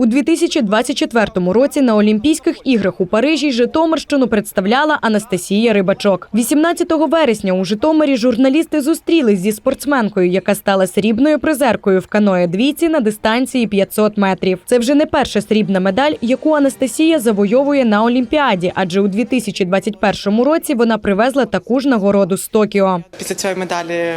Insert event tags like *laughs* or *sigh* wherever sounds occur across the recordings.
У 2024 році на Олімпійських іграх у Парижі Житомирщину представляла Анастасія Рибачок. 18 вересня у Житомирі журналісти зустрілись зі спортсменкою, яка стала срібною призеркою в каное двійці на дистанції 500 метрів. Це вже не перша срібна медаль, яку Анастасія завойовує на Олімпіаді, адже у 2021 році вона привезла таку ж нагороду з Токіо. Після цієї медалі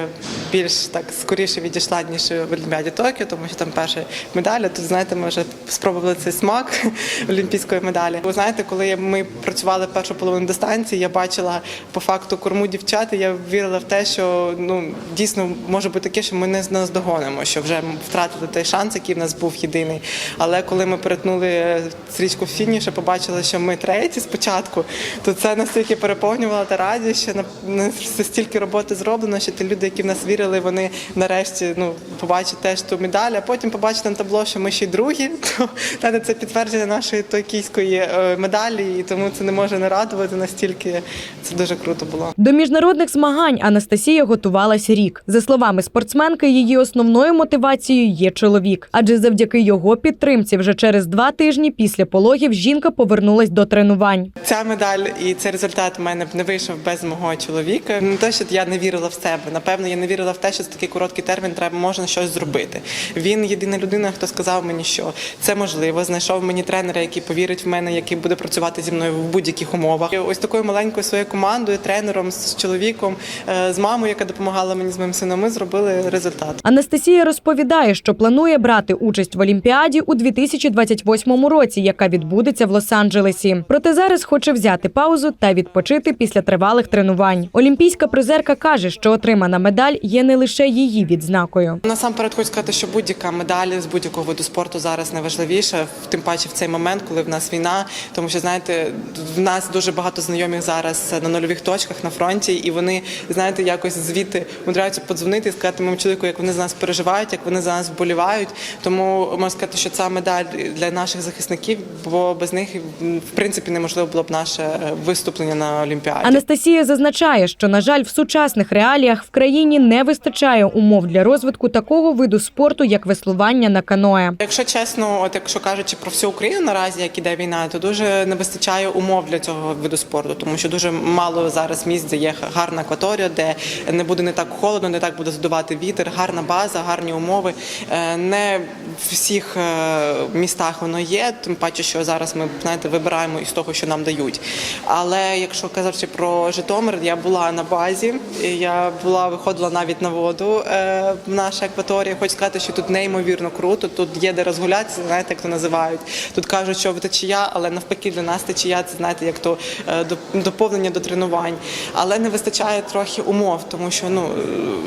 більш так скоріше відійшла ніж в Олімпіаді Токіо, тому що там перша медаля. Тут знаєте, ми вже спробували цей смак *laughs* олімпійської медалі. Ви знаєте, коли ми працювали першу половину дистанції, я бачила по факту корму дівчат. і Я вірила в те, що ну дійсно може бути таке, що ми не наздогонимо, що вже втратили той шанс, який в нас був єдиний. Але коли ми перетнули стрічку фінішу, побачили, що ми треті спочатку, то це настільки переповнювало та радість, що на стільки роботи зроблено, що ті люди, які в нас вірили, вони нарешті ну побачать теж ту медаль, а потім побачать на табло, що ми ще й другі. *laughs* *laughs* То знаєте, це підтвердження нашої токійської е, медалі, і тому це не може не радувати настільки. Це дуже круто було. До міжнародних змагань Анастасія готувалась рік. За словами спортсменки, її основною мотивацією є чоловік, адже завдяки його підтримці вже через два тижні після пологів жінка повернулась до тренувань. Ця медаль і цей результат у мене б не вийшов без мого чоловіка. Не те, що я не вірила в себе. Напевно, я не вірила в те, що за такий короткий термін треба можна щось зробити. Він єдина людина, хто сказав мені, що це можливо. Знайшов мені тренера, який повірить в мене, який буде працювати зі мною в будь-яких умовах. І ось такою маленькою своєю командою, тренером, з чоловіком, е, з мамою, яка допомагала мені з моїм сином. Ми зробили результат. Анастасія розповідає, що планує брати участь в Олімпіаді у 2028 році, яка відбудеться в Лос-Анджелесі. Проте зараз хоче взяти паузу та відпочити після тривалих тренувань. Олімпійська призерка каже, що отримана медаль є не лише її відзнакою. Насамперед хочу сказати, що будь-яка медаль з будь-якого виду спорту зараз найважливіша, тим паче в цей момент, коли в нас війна. Тому що знаєте, в нас дуже багато знайомих зараз на нульових точках на фронті, і вони знаєте, якось звідти мудряються подзвонити і сказати моєму чоловіку, як вони за нас переживають, як вони за нас вболівають. Тому можна сказати, що ця медаль для наших захисників, бо без них в принципі неможливо було б наше е, виступлення на Олімпіаді. Анастасія зазначає, що на жаль, в сучасних реаліях в країні не вистачає умов для розвитку такого виду спорту, як веслування на каное. Якщо чесно, от якщо кажучи про всю Україну наразі, як іде війна, то дуже не вистачає умов для цього виду спорту, тому що дуже мало зараз місць, де є гарна акваторія, де не буде не так холодно, не так буде здувати вітер, гарна база, гарні умови. Е, Не в всіх е, містах воно є, тим паче, що зараз ми знаєте, вибираємо із того, що нам дають. Але якщо казати про Житомир, я була на базі, я була виходила навіть на воду е, в нашій акваторії. Хочу сказати, що тут неймовірно круто. Тут є де розгулятися, знаєте, як то називають. Тут кажуть, що течія, але навпаки для нас течія це знаєте, як то е, доповнення до тренувань. Але не вистачає трохи умов, тому що ну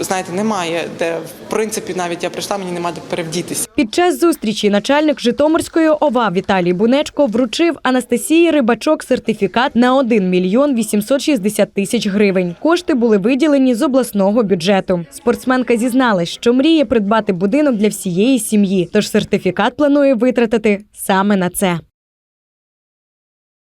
е, знаєте, немає де в принципі навіть я прийшла, мені немає де перевдітися. Під час зустрічі начальник Житомирської ОВА Віталій Бунечко вручив Анастасії Рибачок сертифікат на 1 мільйон 860 тисяч гривень. Кошти були виділені з обласного бюджету. Спортсменка зізналась, що мріє придбати будинок для всієї сім'ї, тож сертифікат планує витратити саме на це.